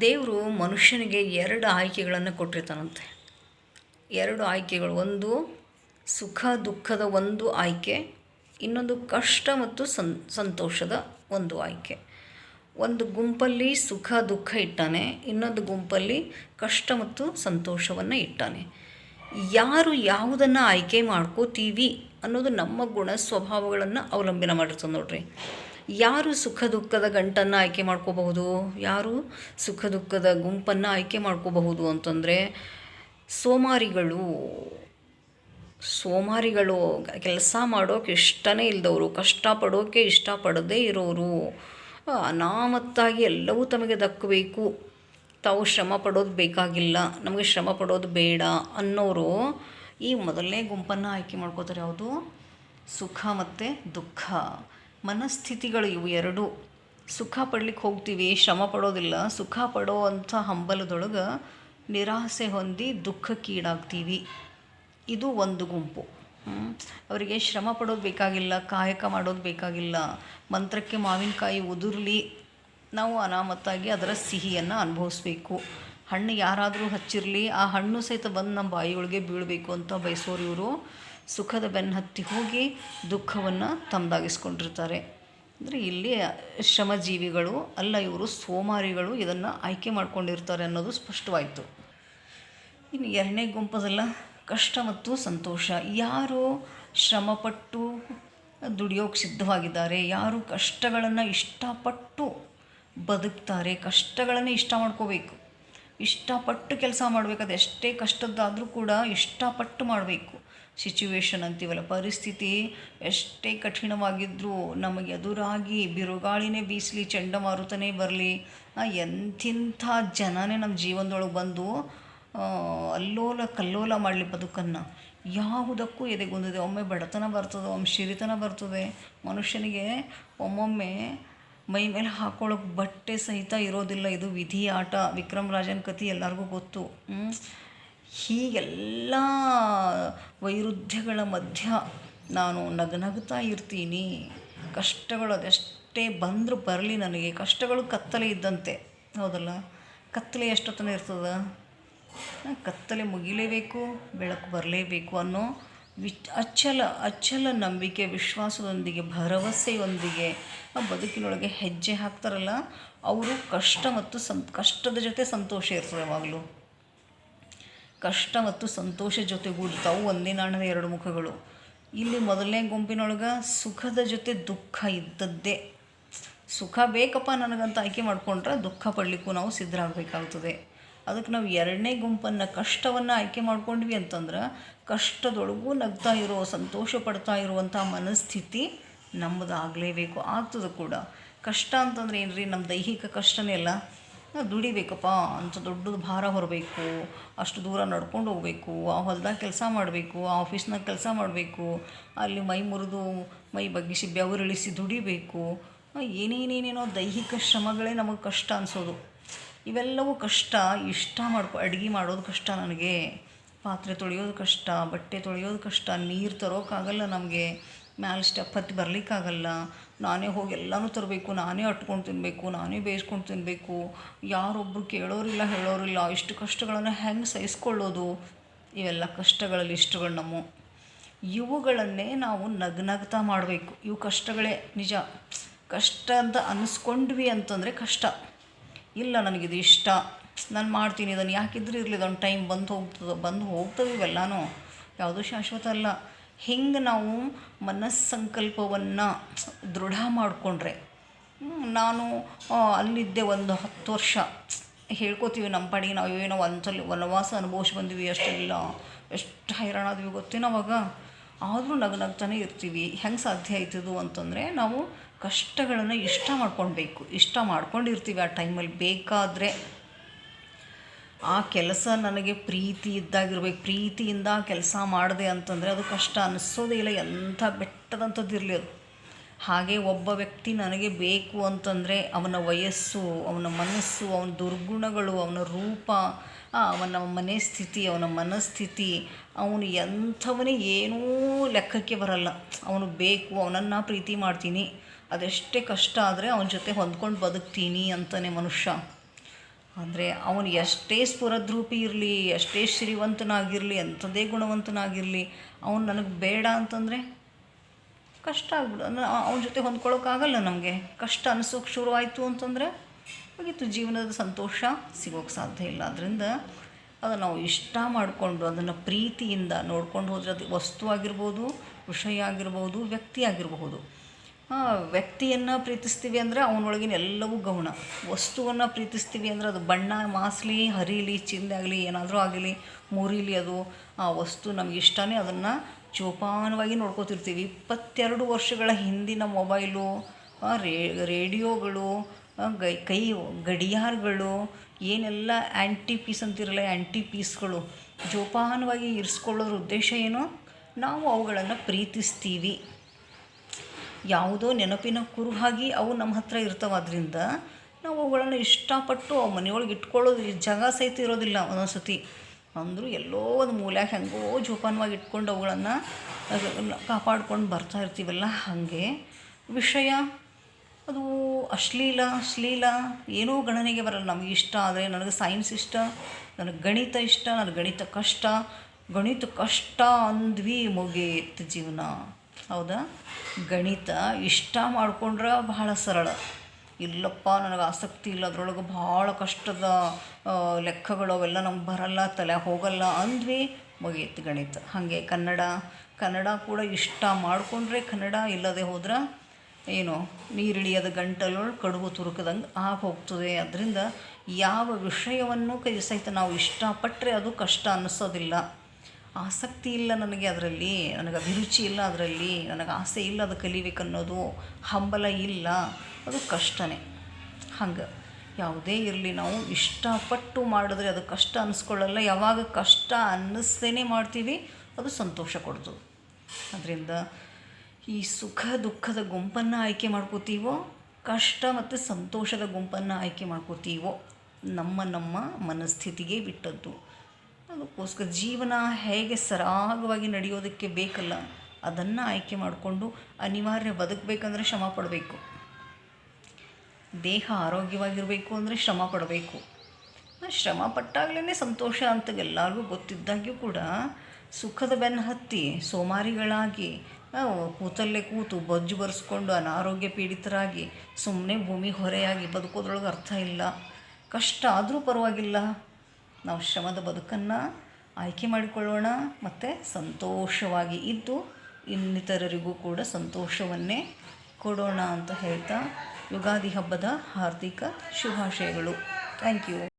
ದೇವರು ಮನುಷ್ಯನಿಗೆ ಎರಡು ಆಯ್ಕೆಗಳನ್ನು ಕೊಟ್ಟಿರ್ತಾನಂತೆ. ಎರಡು ಆಯ್ಕೆಗಳು, ಒಂದು ಸುಖ, ದುಃಖದ ಒಂದು ಆಯ್ಕೆ, ಇನ್ನೊಂದು ಕಷ್ಟ ಮತ್ತು ಸಂ, ಸಂತೋಷದ ಒಂದು ಆಯ್ಕೆ. ಒಂದು ಗುಂಪಲ್ಲಿ ಸುಖ, ದುಃಖ ಇಟ್ಟಾನೆ, ಇನ್ನೊಂದು ಗುಂಪಲ್ಲಿ ಕಷ್ಟ ಮತ್ತು ಸಂತೋಷವನ್ನು ಇಟ್ಟಾನೆ. ಯಾರು ಯಾವುದನ್ನು ಆಯ್ಕೆ ಮಾಡ್ಕೋತೀವಿ ಅನ್ನೋದು ನಮ್ಮ ಗುಣ ಸ್ವಭಾವಗಳನ್ನು ಅವಲಂಬನೆ ಮಾಡಿರ್ತದೆ ನೋಡ್ರಿ. ಯಾರು ಸುಖ ದುಃಖದ ಗಂಟನ್ನು ಆಯ್ಕೆ ಮಾಡ್ಕೋಬಹುದು? ಯಾರು ಸುಖ ದುಃಖದ ಗುಂಪನ್ನು ಆಯ್ಕೆ ಮಾಡ್ಕೋಬಹುದು ಅಂತಂದರೆ ಸೋಮಾರಿಗಳು. ಸೋಮಾರಿಗಳು ಕೆಲಸ ಮಾಡೋಕೆ ಇಷ್ಟನೇ ಇಲ್ಲದವರು ಕಷ್ಟಪಡೋಕೆ ಇಷ್ಟಪಡದೇ ಇರೋರು. ಅನಾಮತ್ತಾಗಿ ಎಲ್ಲವೂ ತಮಗೆ ದಕ್ಕಬೇಕು. ತಾವು ಶ್ರಮ ಪಡೋದು ಬೇಕಾಗಿಲ್ಲ. ನಮಗೆ ಶ್ರಮ ಪಡೋದು ಬೇಡ ಅನ್ನೋರು ಈ ಮೊದಲನೇ ಗುಂಪನ್ನು ಆಯ್ಕೆ ಮಾಡ್ಕೋತಾರೆ ಯಾವುದು? ಸುಖ ಮತ್ತು ದುಃಖ. ಮನಸ್ಥಿತಿಗಳು ಇವು ಎರಡು. ಸುಖ ಪಡ್ಲಿಕ್ಕೆ ಹೋಗ್ತೀವಿ, ಶ್ರಮ ಪಡೋದಿಲ್ಲ. ಸುಖ ಪಡೋ ಅಂಥ ಹಂಬಲದೊಳಗೆ ನಿರಾಸೆ ಹೊಂದಿ ದುಃಖಕ್ಕೀಡಾಗ್ತೀವಿ. ಇದು ಒಂದು ಗುಂಪು. ಅವರಿಗೆ ಶ್ರಮ ಪಡೋದು ಬೇಕಾಗಿಲ್ಲ, ಕಾಯಕ ಮಾಡೋದು ಬೇಕಾಗಿಲ್ಲ. ಮಂತ್ರಕ್ಕೆ ಮಾವಿನಕಾಯಿ ಉದುರ್ಲಿ ನಾವು ಅನಾಮತ್ತಾಗಿ ಅದರ ಸಿಹಿಯನ್ನು ಅನುಭವಿಸ್ಬೇಕು. ಹಣ್ಣು ಯಾರಾದರೂ ಹಚ್ಚಿರಲಿ, ಆ ಹಣ್ಣು ಸಹಿತ ಬಂದು ನಮ್ಮ ಬಾಯಿಯೊಳಗೆ ಬೀಳಬೇಕು ಅಂತ ಬಯಸೋರು ಇವರು. ಸುಖದ ಬೆನ್ನು ಹತ್ತಿ ಹೋಗಿ ದುಃಖವನ್ನು ತಮ್ಮದಾಗಿಸ್ಕೊಂಡಿರ್ತಾರೆ ಅಂದರೆ ಇಲ್ಲಿ ಶ್ರಮಜೀವಿಗಳು, ಅಲ್ಲ ಇವರು ಸೋಮಾರಿಗಳು ಇದನ್ನು ಆಯ್ಕೆ ಮಾಡ್ಕೊಂಡಿರ್ತಾರೆ ಅನ್ನೋದು ಸ್ಪಷ್ಟವಾಯಿತು. ಇನ್ನು ಎರಡನೇ ಗುಂಪದಲ್ಲ, ಕಷ್ಟ ಮತ್ತು ಸಂತೋಷ. ಯಾರು ಶ್ರಮಪಟ್ಟು ದುಡಿಯೋಕೆ ಸಿದ್ಧವಾಗಿದ್ದಾರೆ, ಯಾರು ಕಷ್ಟಗಳನ್ನು ಇಷ್ಟಪಟ್ಟು ಬದುಕ್ತಾರೆ, ಕಷ್ಟಗಳನ್ನೇ ಇಷ್ಟ ಮಾಡ್ಕೋಬೇಕು. ಇಷ್ಟಪಟ್ಟು ಕೆಲಸ ಮಾಡಬೇಕು, ಅದೆಷ್ಟೇ ಎಷ್ಟೇ ಕಷ್ಟದ್ದಾದರೂ ಕೂಡ ಇಷ್ಟಪಟ್ಟು ಮಾಡಬೇಕು. ಸಿಚುವೇಶನ್ ಅಂತೀವಲ್ಲ, ಪರಿಸ್ಥಿತಿ ಎಷ್ಟೇ ಕಠಿಣವಾಗಿದ್ದರೂ ನಮಗೆ ಎದುರಾಗಿ ಬಿರುಗಾಳಿನೇ ಬೀಸಲಿ, ಚಂಡಮಾರುತನೇ ಬರಲಿ ಎಂಥಿಂಥ ಜನನೇ ನಮ್ಮ ಜೀವನದೊಳಗೆ ಬಂದು ಅಲ್ಲೋಲ ಕಲ್ಲೋಲ ಮಾಡಲಿ ಬದುಕನ್ನು. ಯಾವುದಕ್ಕೂ ಎದೆಗುಂದಿದೆ. ಒಮ್ಮೆ ಬಡತನ ಬರ್ತದೆ, ಒಮ್ಮೆ ಶಿರಿತನ ಬರ್ತದೆ. ಮನುಷ್ಯನಿಗೆ ಒಮ್ಮೊಮ್ಮೆ ಮೈ ಮೇಲೆ ಹಾಕೊಳ್ಳೋಕೆ ಬಟ್ಟೆ ಸಹಿತ ಇರೋದಿಲ್ಲ. ಇದು ವಿಧಿ ಆಟ ವಿಕ್ರಮ್ ರಾಜನ್ ಕತಿ ಎಲ್ಲರಿಗೂ ಗೊತ್ತು. ಹೀಗೆಲ್ಲ ವೈರುಧ್ಯಗಳ ಮಧ್ಯ ನಾನು ನಗನಗ್ತಾ ಇರ್ತೀನಿ. ಕಷ್ಟಗಳು ಅದೆಷ್ಟೇ ಬಂದರೂ ಬರಲಿ ನನಗೆ. ಕಷ್ಟಗಳು ಕತ್ತಲೆ ಇದ್ದಂತೆ. ಹೌದಲ್ಲ? ಕತ್ತಲೆ ಎಷ್ಟೊತ್ತನ ಇರ್ತದ? ಕತ್ತಲೆ ಮುಗಿಲೇಬೇಕು, ಬೆಳಕು ಬರಲೇಬೇಕು ಅನ್ನೋ ವಿಚ್ ಅಚ್ಚಲ ಅಚ್ಚಲ ನಂಬಿಕೆ, ವಿಶ್ವಾಸದೊಂದಿಗೆ, ಭರವಸೆಯೊಂದಿಗೆ ಆ ಬದುಕಿನೊಳಗೆ ಹೆಜ್ಜೆ ಹಾಕ್ತಾರಲ್ಲ, ಅವರು ಕಷ್ಟ ಮತ್ತು ಸಂ, ಕಷ್ಟದ ಜೊತೆ ಸಂತೋಷ ಇರ್ತದೆ ಯಾವಾಗಲೂ. ಕಷ್ಟ ಮತ್ತು ಸಂತೋಷ ಜೊತೆಗೂಡ್ತಾವು ಒಂದೇ ನಾಣದ ಎರಡು ಮುಖಗಳು. ಇಲ್ಲಿ ಮೊದಲನೇ ಗುಂಪಿನೊಳಗೆ ಸುಖದ ಜೊತೆ ದುಃಖ ಇದ್ದದ್ದೇ. ಸುಖ ಬೇಕಪ್ಪ ನನಗಂತ ಆಯ್ಕೆ ಮಾಡಿಕೊಂಡ್ರೆ ದುಃಖ ಪಡಲಿಕ್ಕೂ ನಾವು ಸಿದ್ಧರಾಗಬೇಕಾಗ್ತದೆ. ಅದಕ್ಕೆ ನಾವು ಎರಡನೇ ಗುಂಪನ್ನು ಕಷ್ಟವನ್ನು ಆಯ್ಕೆ ಮಾಡ್ಕೊಂಡ್ವಿ ಅಂತಂದ್ರೆ, ಕಷ್ಟದೊಳಗೂ ನಗ್ತಾ ಇರೋ, ಸಂತೋಷ ಪಡ್ತಾ ಇರುವಂಥ ಮನಸ್ಥಿತಿ ನಮ್ಮದಾಗಲೇಬೇಕು ಆಗ್ತದೆ ಕೂಡ. ಕಷ್ಟ ಅಂತಂದ್ರೆ ಏನು ರೀ ನಮ್ಮ ದೈಹಿಕ ಕಷ್ಟನೇ ಅಲ್ಲ. ದುಡಿಬೇಕಪ್ಪ ಅಂತ ದೊಡ್ಡದು ಭಾರ ಹೊರಬೇಕು, ಅಷ್ಟು ದೂರ ನಡ್ಕೊಂಡು ಹೋಗಬೇಕು, ಆ ಹೊಲ್ದಾಗ ಕೆಲಸ ಮಾಡಬೇಕು, ಆ ಆಫೀಸ್ನಾಗ ಕೆಲಸ ಮಾಡಬೇಕು, ಅಲ್ಲಿ ಮೈ ಮುರಿದು, ಮೈ ಬಗ್ಗಿಸಿ ಬೆವರಿಳಿಸಿ ದುಡಿಬೇಕು ಏನೇನೇನೇನೋ ದೈಹಿಕ ಶ್ರಮಗಳೇ ನಮಗೆ ಕಷ್ಟ ಅನಿಸೋದು. ಇವೆಲ್ಲವೂ ಕಷ್ಟ, ಇಷ್ಟ ಮಾಡ್ಕೊ, ಅಡುಗೆ ಮಾಡೋದು ಕಷ್ಟ ನನಗೆ. ಪಾತ್ರೆ ತೊಳೆಯೋದು ಕಷ್ಟ, ಬಟ್ಟೆ ತೊಳೆಯೋದು ಕಷ್ಟ, ನೀರು ತರೋಕ್ಕಾಗಲ್ಲ ನಮಗೆ. ಮ್ಯಾಲೆ ಸ್ಟೆಪ್ ಹತ್ತಿ ಬರಲಿಕ್ಕಾಗಲ್ಲ. ನಾನೇ ಹೋಗಿ ಎಲ್ಲನೂ ತರಬೇಕು, ನಾನೇ ಅಟ್ಕೊಂಡು ತಿನ್ನಬೇಕು ನಾನೇ ಬೇಯಿಸ್ಕೊಂಡು ತಿನ್ನಬೇಕು ಯಾರೊಬ್ಬರು ಕೇಳೋರಿಲ್ಲ, ಹೇಳೋರಿಲ್ಲ. ಇಷ್ಟು ಕಷ್ಟಗಳನ್ನು ಹೆಂಗೆ ಸಹಿಸ್ಕೊಳ್ಳೋದು? ಇವೆಲ್ಲ ಕಷ್ಟಗಳ ಲಿಸ್ಟ್ಗಳು ನಮ್ಮ ಇವುಗಳನ್ನೇ ನಾವು ನಗ್ನಗ್ತಾ ಮಾಡಬೇಕು. ಇವು ಕಷ್ಟಗಳೇ, ನಿಜ. ಕಷ್ಟ ಅಂತ ಅನ್ನಿಸ್ಕೊಂಡ್ವಿ ಅಂತಂದರೆ ಕಷ್ಟ. ಇಲ್ಲ ನನಗಿದು ಇಷ್ಟ. ನಾನು ಮಾಡ್ತೀನಿ ಇದನ್ನು ಯಾಕಿದ್ರೂ ಇರಲಿ, ಇದೊಂದು ಟೈಮ್ ಬಂದು ಹೋಗ್ತದೆ, ಬಂದು ಹೋಗ್ತವೆ ಇವೆಲ್ಲನೂ. ಯಾವುದೂ ಶಾಶ್ವತ ಅಲ್ಲ. ಹಿಂಗೆ ನಾವು ಮನಸ್ಸಂಕಲ್ಪವನ್ನು ದೃಢ ಮಾಡಿಕೊಂಡ್ರೆ? ನಾನು ಅಲ್ಲಿದ್ದೆ ಒಂದು ಹತ್ತು ವರ್ಷ. ಹೇಳ್ಕೊತೀವಿ ನಮ್ಮ ಪಾಡಿಗೆ, ನಾವು ಏನೋ ಒಂದ್ಸಲ ವನವಾಸ ಅನುಭವಿಸಿ ಬಂದ್ವಿ ಅಷ್ಟೆಲ್ಲ. ಎಷ್ಟು ಹೈರಾಣಾದ್ವಿ ಗೊತ್ತೇನೋ ಅವಾಗ? ಆದರೂ ನಗು ನಗ್ತಾನೆ ಇರ್ತೀವಿ. ಹೆಂಗೆ ಸಾಧ್ಯ ಆಯ್ತದು ಅಂತಂದರೆ, ನಾವು ಕಷ್ಟಗಳನ್ನು ಇಷ್ಟ ಮಾಡ್ಕೊಳ್ಬೇಕು. ಇಷ್ಟ ಮಾಡ್ಕೊಂಡಿರ್ತೀವಿ ಆ ಟೈಮಲ್ಲಿ ಬೇಕಾದರೆ ಆ ಕೆಲಸ ನನಗೆ ಪ್ರೀತಿ ಇದ್ದಾಗಿರ್ಬೇಕು. ಪ್ರೀತಿಯಿಂದ ಕೆಲಸ ಮಾಡಿದೆ ಅಂತಂದರೆ ಅದು ಕಷ್ಟ ಅನ್ನಿಸೋದೇ ಇಲ್ಲ. ಎಂಥ ಬೆಟ್ಟದಂಥದ್ದಿರಲಿ ಅದು. ಹಾಗೆ ಒಬ್ಬ ವ್ಯಕ್ತಿ ನನಗೆ ಬೇಕು ಅಂತಂದರೆ ಅವನ ವಯಸ್ಸು, ಅವನ ಮನಸ್ಸು, ಅವನ ದುರ್ಗುಣಗಳು, ಅವನ ರೂಪ ಅವನ ಮನೆ ಸ್ಥಿತಿ, ಅವನ ಮನಸ್ಥಿತಿ, ಅವನು ಎಂಥವನೇ ಏನೂ ಲೆಕ್ಕಕ್ಕೆ ಬರಲ್ಲ. ಅವನು ಬೇಕು, ಅವನನ್ನು ಪ್ರೀತಿ ಮಾಡ್ತೀನಿ. ಅದೆಷ್ಟೇ ಕಷ್ಟ ಆದರೆ ಅವನ ಜೊತೆ ಹೊಂದ್ಕೊಂಡು ಬದುಕ್ತೀನಿ ಅಂತಾನೆ ಮನುಷ್ಯ. ಅಂದರೆ ಅವನು ಎಷ್ಟೇ ಸ್ಫುರದ್ರೂಪಿ ಇರಲಿ, ಎಷ್ಟೇ ಶ್ರೀವಂತನಾಗಿರಲಿ, ಎಂಥದೇ ಗುಣವಂತನಾಗಿರಲಿ, ಅವನು ನನಗೆ ಬೇಡ ಅಂತಂದರೆ ಕಷ್ಟ ಆಗ್ಬಿಡು. ಅವನ ಜೊತೆ ಹೊಂದ್ಕೊಳ್ಳೋಕ್ಕಾಗಲ್ಲ ನಮಗೆ. ಕಷ್ಟ ಅನಿಸೋಕೆ ಶುರುವಾಯಿತು ಅಂತಂದರೆ ಹೋಗಿತ್ತು ಜೀವನದ ಸಂತೋಷ ಸಿಗೋಕ್ಕೆ ಸಾಧ್ಯ ಇಲ್ಲ. ಅದರಿಂದ ಅದನ್ನು ನಾವು ಇಷ್ಟ ಮಾಡಿಕೊಂಡು ಅದನ್ನು ಪ್ರೀತಿಯಿಂದ ನೋಡ್ಕೊಂಡು ಹೋದರೆ ಅದು ವಸ್ತು ಆಗಿರ್ಬೋದು, ವಿಷಯ ಆಗಿರ್ಬೋದು, ವ್ಯಕ್ತಿ ಆಗಿರಬಹುದು. ವ್ಯಕ್ತಿಯನ್ನು ಪ್ರೀತಿಸ್ತೀವಿ ಅಂದರೆ ಅವನೊಳಗಿನ ಎಲ್ಲವೂ ಗೌಣ. ವಸ್ತುವನ್ನು ಪ್ರೀತಿಸ್ತೀವಿ ಅಂದರೆ ಅದು ಬಣ್ಣ, ಮಾಸಲಿ, ಹರಿಲಿ ಚಿಂದಾಗಲಿ ಏನಾದರೂ ಆಗಲಿ, ಮುರಿಲಿ ಅದು, ಆ ವಸ್ತು ನಮಗೆ ಇಷ್ಟನೇ ಅದನ್ನು ಜೋಪಾನವಾಗಿ ನೋಡ್ಕೋತಿರ್ತೀವಿ. ಇಪ್ಪತ್ತೆರಡು ವರ್ಷಗಳ ಹಿಂದಿನ ಮೊಬೈಲು ರೇಡಿಯೋಗಳು ಗೈ, ಕೈ, ಗಡಿಯಾರಗಳು, ಏನೆಲ್ಲ ಆ್ಯಂಟಿ ಪೀಸ್ ಅಂತಿರಲ್ಲ ಆ್ಯಂಟಿ ಪೀಸ್ಗಳು ಜೋಪಾನವಾಗಿ ಇರಿಸ್ಕೊಳ್ಳೋದ್ರ ಉದ್ದೇಶ ಏನು? ನಾವು ಅವುಗಳನ್ನು ಪ್ರೀತಿಸ್ತೀವಿ. ಯಾವುದೋ ನೆನಪಿನ ಕುರುಹಾಗಿ ಅವು ನಮ್ಮ ಹತ್ರ ಇರ್ತಾವೆ ನಾವು ಅವುಗಳನ್ನು ಇಷ್ಟಪಟ್ಟು ಅವು ಮನೆಯೊಳಗೆ ಇಟ್ಕೊಳ್ಳೋದು ಜಾಗ ಸಹಿತ ಇರೋದಿಲ್ಲ ಒಂದೊಂದು ಸತಿ ಅಂದರೂ ಎಲ್ಲೋ ಒಂದು ಮೂಲ್ಯಾಗ ಹೆಂಗೋ ಜೋಪಾನವಾಗಿ ಇಟ್ಕೊಂಡು ಅವುಗಳನ್ನು ಕಾಪಾಡ್ಕೊಂಡು ಬರ್ತಾ ಇರ್ತೀವಲ್ಲ ಹಾಗೆ. ವಿಷಯ ಅದು ಅಶ್ಲೀಲ ಅಶ್ಲೀಲ ಏನೂ ಗಣನೆಗೆ ಬರಲ್ಲ. ನಮಗೆ ಇಷ್ಟ ಆದರೆ ನನಗೆ ಸೈನ್ಸ್ ಇಷ್ಟ, ನನಗೆ ಗಣಿತ ಇಷ್ಟ, ನನಗೆ ಗಣಿತ ಕಷ್ಟ ಗಣಿತ ಕಷ್ಟ ಅಂದ್ವಿ ಮುಗೀತು ಜೀವನ. ಹೌದಾ? ಗಣಿತ ಇಷ್ಟ ಮಾಡ್ಕೊಂಡ್ರೆ ಬಹಳ ಸರಳ. ಇಲ್ಲಪ್ಪ, ನನಗೆ ಆಸಕ್ತಿ ಇಲ್ಲ, ಅದರೊಳಗೆ ಭಾಳ ಕಷ್ಟದ ಲೆಕ್ಕಗಳು ಅವೆಲ್ಲ ನಮ್ಗೆ ಬರಲ್ಲ, ತಲೆ ಹೋಗಲ್ಲ ಅಂದ್ವಿ ಮುಗಿಯುತ್ತೆ ಗಣಿತ. ಹಾಗೆ ಕನ್ನಡ ಕನ್ನಡ ಕೂಡ ಇಷ್ಟ ಮಾಡಿಕೊಂಡ್ರೆ ಕನ್ನಡ ಇಲ್ಲದೆ ಹೋದ್ರೆ ಏನು, ನೀರಿಳಿಯದ ಗಂಟಲು ಕಡುಬು ತುರುಕದಂಗೆ ಆಗಿ ಹೋಗ್ತದೆ ಅದರಿಂದ ಯಾವ ವಿಷಯವನ್ನು ಕೈ ಸಹಿತ ನಾವು ಇಷ್ಟಪಟ್ಟರೆ ಅದು ಕಷ್ಟ ಅನ್ನಿಸೋದಿಲ್ಲ ಆಸಕ್ತಿ ಇಲ್ಲ ನನಗೆ ಅದರಲ್ಲಿ, ನನಗೆ ಅಭಿರುಚಿ ಇಲ್ಲ ಅದರಲ್ಲಿ, ನನಗೆ ಆಸೆ ಇಲ್ಲ ಅದು ಕಲಿಬೇಕನ್ನೋದು ಹಂಬಲ ಇಲ್ಲ, ಅದು ಕಷ್ಟನೇ. ಹಂಗೆ, ಯಾವುದೇ ಇರಲಿ, ನಾವು ಇಷ್ಟಪಟ್ಟು ಮಾಡಿದ್ರೆ ಅದು ಕಷ್ಟ ಅನ್ನಿಸ್ಕೊಳ್ಳಲ್ಲ ಯಾವಾಗ ಕಷ್ಟ ಅನ್ನಿಸ್ತೇನೆ ಮಾಡ್ತೀವಿ, ಅದು ಸಂತೋಷ ಕೊಡ್ತದೆ. ಅದರಿಂದ ಈ ಸುಖ ದುಃಖದ ಗುಂಪನ್ನು ಆಯ್ಕೆ ಮಾಡ್ಕೋತೀವೋ, ಕಷ್ಟ ಮತ್ತು ಸಂತೋಷದ ಗುಂಪನ್ನು ಆಯ್ಕೆ ಮಾಡ್ಕೋತೀವೋ, ನಮ್ಮ ನಮ್ಮ ಮನಸ್ಥಿತಿಗೆ ಬಿಟ್ಟದ್ದು. ಅದಕ್ಕೋಸ್ಕರ ಜೀವನ ಹೇಗೆ ಸರಾಗವಾಗಿ ನಡೆಯೋದಕ್ಕೆ ಬೇಕಲ್ಲ, ಅದನ್ನು ಆಯ್ಕೆ ಮಾಡಿಕೊಂಡು ಅನಿವಾರ್ಯ ಬದುಕಬೇಕಂದ್ರೆ ಶ್ರಮ ಪಡಬೇಕು. ದೇಹ ಆರೋಗ್ಯವಾಗಿರಬೇಕು ಅಂದರೆ ಶ್ರಮ ಪಡಬೇಕು. ಶ್ರಮ ಪಟ್ಟಾಗಲೇ ಸಂತೋಷ ಅಂತ ಎಲ್ಲರಿಗೂ ಗೊತ್ತಿದ್ದಾಗ್ಯೂ ಕೂಡ ಸುಖದ ಬೆನ್ನು ಹತ್ತಿ ಸೋಮಾರಿಗಳಾಗಿ ಕೂತಲ್ಲೇ ಕೂತು ಬೊಜ್ಜು ಬರೆಸ್ಕೊಂಡು ಅನಾರೋಗ್ಯ ಪೀಡಿತರಾಗಿ ಸುಮ್ಮನೆ ಭೂಮಿ ಹೊರೆಯಾಗಿ ಬದುಕೋದ್ರೊಳಗೆ ಅರ್ಥ ಇಲ್ಲ. ಕಷ್ಟ ಆದರೂ ಪರವಾಗಿಲ್ಲ. ನಾವು ಶ್ರಮದ ಬದುಕನ್ನು ಆಯ್ಕೆ ಮಾಡಿಕೊಳ್ಳೋಣ ಮತ್ತು ಸಂತೋಷವಾಗಿ ಇದ್ದು ಇನ್ನಿತರರಿಗೂ ಕೂಡ ಸಂತೋಷವನ್ನೇ ಕೊಡೋಣ ಅಂತ ಹೇಳ್ತಾ ಯುಗಾದಿ ಹಬ್ಬದ ಹಾರ್ದಿಕ ಶುಭಾಶಯಗಳು. Thank you